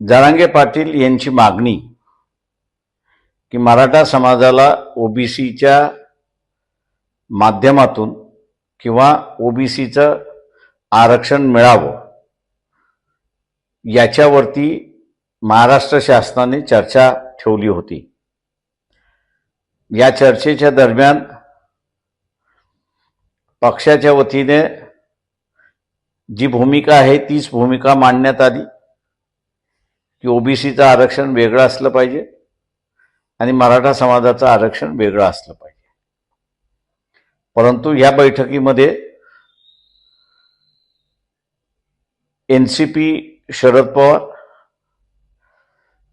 जरांगे पाटील यांची मागणी की मराठा समाजाला ओबीसीच्या माध्यमातून किंवा ओबीसीचं आरक्षण मिळावं याच्यावरती महाराष्ट्र शासनाने चर्चा ठेवली होती. या चर्चेच्या दरम्यान पक्षाच्या वतीने जी भूमिका आहे तीच भूमिका मांडण्यात आली. की ओबीसीचं आरक्षण वेगळं असलं पाहिजे आणि मराठा समाजाचं आरक्षण वेगळं असलं पाहिजे. परंतु या बैठकीमध्ये N C P Sharad Pawar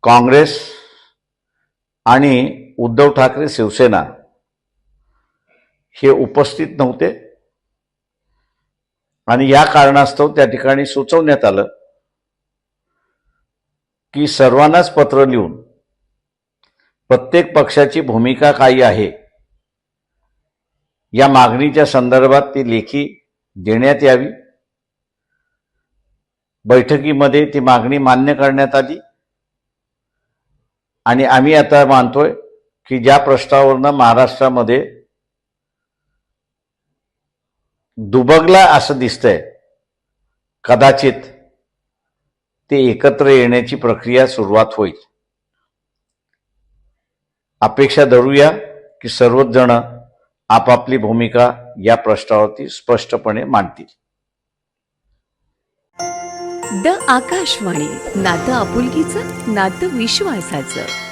Congress आणि उद्धव ठाकरे शिवसेना हे उपस्थित नव्हते. आणि या कारणास्तव त्या ठिकाणी सुचवण्यात आलं की सर्वांनाच पत्र लिहून प्रत्येक पक्षाची भूमिका काय आहे या मागणीच्या संदर्भात ती लेखी देण्यात यावी. बैठकीमध्ये ती मागणी मान्य करण्यात आली. आणि आम्ही आता मानतोय की ज्या प्रश्नावरनं महाराष्ट्रामध्ये दुबगला असं दिसतंय कदाचित ते एकत्र येण्याची प्रक्रिया सुरुवात होईल. अपेक्षा धरूया की सर्वच जण आपापली भूमिका या प्रश्नावरती स्पष्टपणे मांडतील. द आकाशवाणी नातं आपुलकीचं नातं विश्वासाचं.